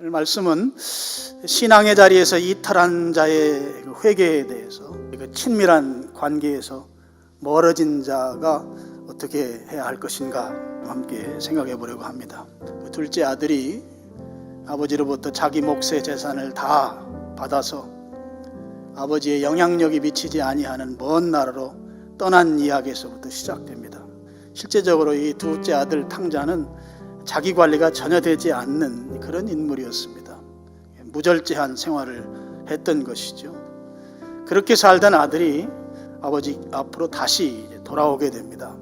말씀은 신앙의 자리에서 이탈한 자의 그 회개에 대해서 그 친밀한 관계에서 멀어진 자가 어떻게 해야 할 것인가 함께 생각해 보려고 합니다. 그 둘째 아들이 아버지로부터 자기 몫의 재산을 다 받아서 아버지의 영향력이 미치지 아니하는 먼 나라로 떠난 이야기에서부터 시작됩니다. 실제적으로 이 둘째 아들 탕자는 자기 관리가 전혀 되지 않는 그런 인물이었습니다. 무절제한 생활을 했던 것이죠. 그렇게 살던 아들이 아버지 앞으로 다시 돌아오게 됩니다.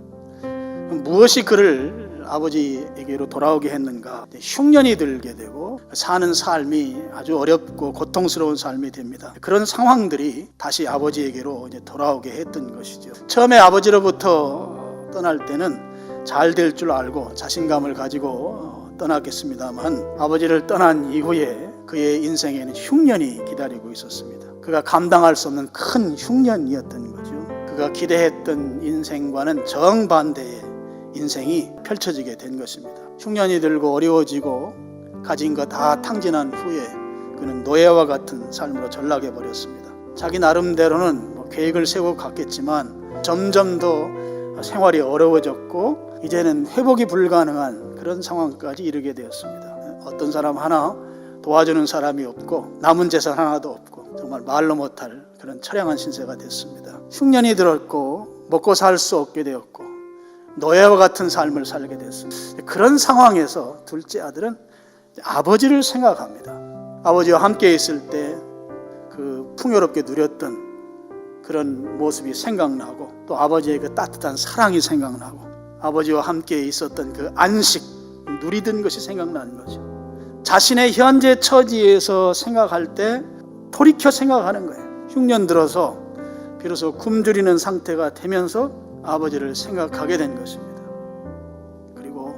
무엇이 그를 아버지에게로 돌아오게 했는가? 흉년이 들게 되고 사는 삶이 아주 어렵고 고통스러운 삶이 됩니다. 그런 상황들이 다시 아버지에게로 이제 돌아오게 했던 것이죠. 처음에 아버지로부터 떠날 때는 잘 될 줄 알고 자신감을 가지고 떠났겠습니다만 아버지를 떠난 이후에 그의 인생에는 흉년이 기다리고 있었습니다. 그가 감당할 수 없는 큰 흉년이었던 거죠. 그가 기대했던 인생과는 정반대의 인생이 펼쳐지게 된 것입니다. 흉년이 들고 어려워지고 가진 거다 탕진한 후에 그는 노예와 같은 삶으로 전락해 버렸습니다. 자기 나름대로는 뭐 계획을 세우고 갔겠지만 점점 더 생활이 어려워졌고 이제는 회복이 불가능한 그런 상황까지 이르게 되었습니다. 어떤 사람 하나 도와주는 사람이 없고 남은 재산 하나도 없고 정말 말로 못할 그런 처량한 신세가 됐습니다. 흉년이 들었고 먹고 살 수 없게 되었고 노예와 같은 삶을 살게 됐습니다. 그런 상황에서 둘째 아들은 아버지를 생각합니다. 아버지와 함께 있을 때 그 풍요롭게 누렸던 그런 모습이 생각나고 또 아버지의 그 따뜻한 사랑이 생각나고 아버지와 함께 있었던 그 안식 누리던 것이 생각나는 거죠. 자신의 현재 처지에서 생각할 때 돌이켜 생각하는 거예요. 흉년 들어서 비로소 굶주리는 상태가 되면서 아버지를 생각하게 된 것입니다. 그리고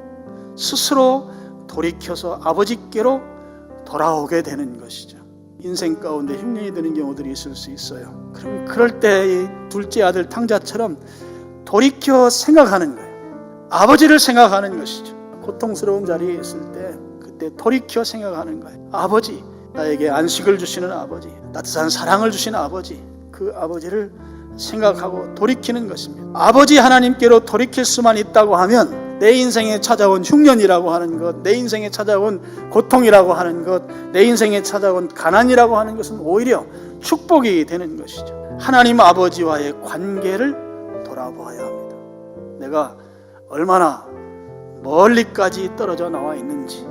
스스로 돌이켜서 아버지께로 돌아오게 되는 것이죠. 인생 가운데 흉년이 드는 경우들이 있을 수 있어요. 그럼 그럴 때이 둘째 아들 탕자처럼 돌이켜 생각하는 거예요. 아버지를 생각하는 것이죠. 고통스러운 자리에 있을 때 그때 돌이켜 생각하는 거예요. 아버지, 나에게 안식을 주시는 아버지, 따뜻한 사랑을 주시는 아버지, 그 아버지를 생각하고 돌이키는 것입니다. 아버지 하나님께로 돌이킬 수만 있다고 하면 내 인생에 찾아온 흉년이라고 하는 것, 내 인생에 찾아온 고통이라고 하는 것, 내 인생에 찾아온 가난이라고 하는 것은 오히려 축복이 되는 것이죠. 하나님 아버지와의 관계를 돌아보아야 합니다. 내가 얼마나 멀리까지 떨어져 나와 있는지,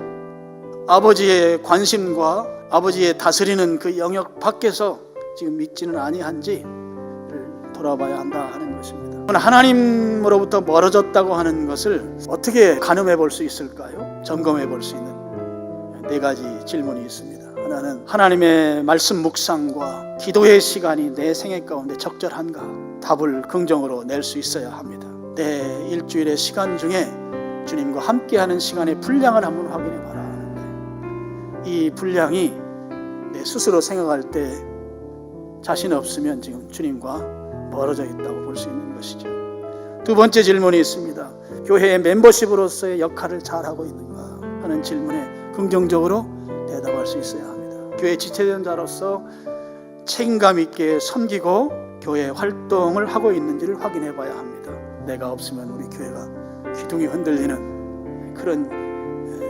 아버지의 관심과 아버지의 다스리는 그 영역 밖에서 지금 믿지는 아니한지를 돌아봐야 한다 하는 것입니다. 하나님으로부터 멀어졌다고 하는 것을 어떻게 가늠해 볼 수 있을까요? 점검해 볼 수 있는 네 가지 질문이 있습니다. 하나는 하나님의 말씀 묵상과 기도의 시간이 내 생애 가운데 적절한가? 답을 긍정으로 낼 수 있어야 합니다. 내 일주일의 시간 중에 주님과 함께하는 시간의 분량을 한번 확인해 봐라 하는데 이 분량이 내 스스로 생각할 때 자신 없으면 지금 주님과 멀어져 있다고 볼 수 있는 것이죠. 두 번째 질문이 있습니다. 교회의 멤버십으로서의 역할을 잘 하고 있는가 하는 질문에 긍정적으로 대답할 수 있어야 합니다. 교회 지체된 자로서 책임감 있게 섬기고 교회 활동을 하고 있는지를 확인해 봐야 합니다. 내가 없으면 우리 교회가 기둥이 흔들리는 그런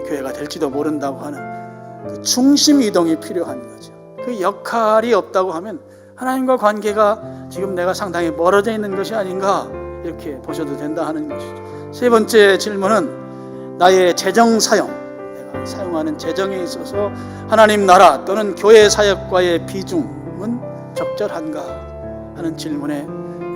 교회가 될지도 모른다고 하는 그 중심 이동이 필요한 거죠. 그 역할이 없다고 하면 하나님과 관계가 지금 내가 상당히 멀어져 있는 것이 아닌가 이렇게 보셔도 된다 하는 것이죠. 세 번째 질문은 나의 재정 사용, 내가 사용하는 재정에 있어서 하나님 나라 또는 교회 사역과의 비중은 적절한가 하는 질문에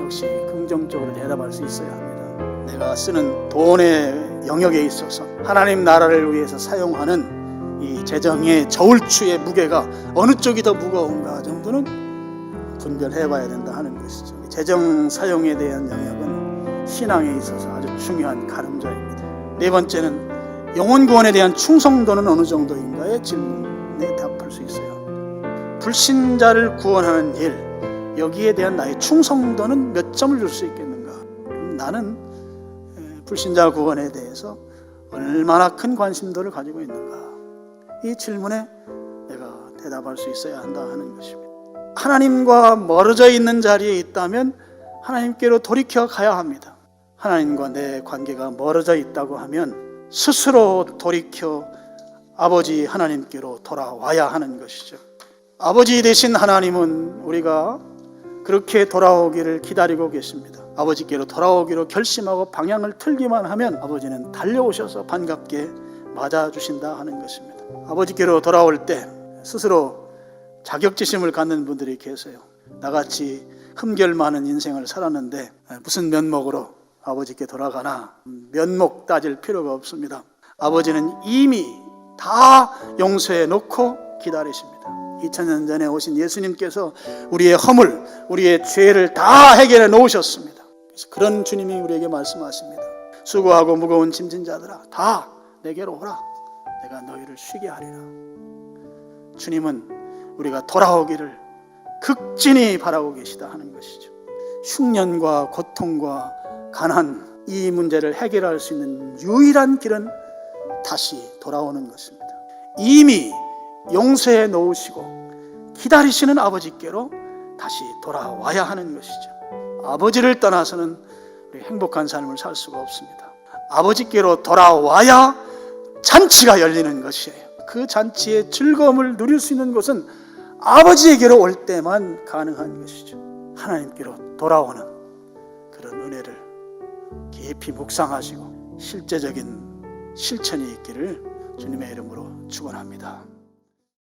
역시 긍정적으로 대답할 수 있어야 합니다. 내가 쓰는 돈의 영역에 있어서 하나님 나라를 위해서 사용하는 이 재정의 저울추의 무게가 어느 쪽이 더 무거운가 정도는 분별해 봐야 된다 하는 것이죠. 재정 사용에 대한 영역은 신앙에 있어서 아주 중요한 가름자입니다. 네 번째는 영혼 구원에 대한 충성도는 어느 정도인가의 질문에 답할 수 있어요. 불신자를 구원하는 일 여기에 대한 나의 충성도는 몇 점을 줄 수 있겠는가? 나는 불신자 구원에 대해서 얼마나 큰 관심도를 가지고 있는가? 이 질문에 내가 대답할 수 있어야 한다 하는 것입니다. 하나님과 멀어져 있는 자리에 있다면 하나님께로 돌이켜 가야 합니다. 하나님과 내 관계가 멀어져 있다고 하면 스스로 돌이켜 아버지 하나님께로 돌아와야 하는 것이죠. 아버지 되신 하나님은 우리가 그렇게 돌아오기를 기다리고 계십니다. 아버지께로 돌아오기로 결심하고 방향을 틀기만 하면 아버지는 달려오셔서 반갑게 맞아주신다 하는 것입니다. 아버지께로 돌아올 때 스스로 자격지심을 갖는 분들이 계세요. 나같이 흠결 많은 인생을 살았는데 무슨 면목으로 아버지께 돌아가나 면목 따질 필요가 없습니다. 아버지는 이미 다 용서해 놓고 기다리십니다. 2000년 전에 오신 예수님께서 우리의 허물, 우리의 죄를 다 해결해 놓으셨습니다. 그래서 그런 주님이 우리에게 말씀하십니다. 수고하고 무거운 짐진 자들아 다 내게로 오라. 내가 너희를 쉬게 하리라. 주님은 우리가 돌아오기를 극진히 바라고 계시다 하는 것이죠. 흉년과 고통과 가난 이 문제를 해결할 수 있는 유일한 길은 다시 돌아오는 것입니다. 이미 용서해 놓으시고 기다리시는 아버지께로 다시 돌아와야 하는 것이죠. 아버지를 떠나서는 행복한 삶을 살 수가 없습니다. 아버지께로 돌아와야 잔치가 열리는 것이에요. 그 잔치의 즐거움을 누릴 수 있는 것은 아버지에게로 올 때만 가능한 것이죠. 하나님께로 돌아오는 그런 은혜를 깊이 묵상하시고 실제적인 실천이 있기를 주님의 이름으로 축원합니다.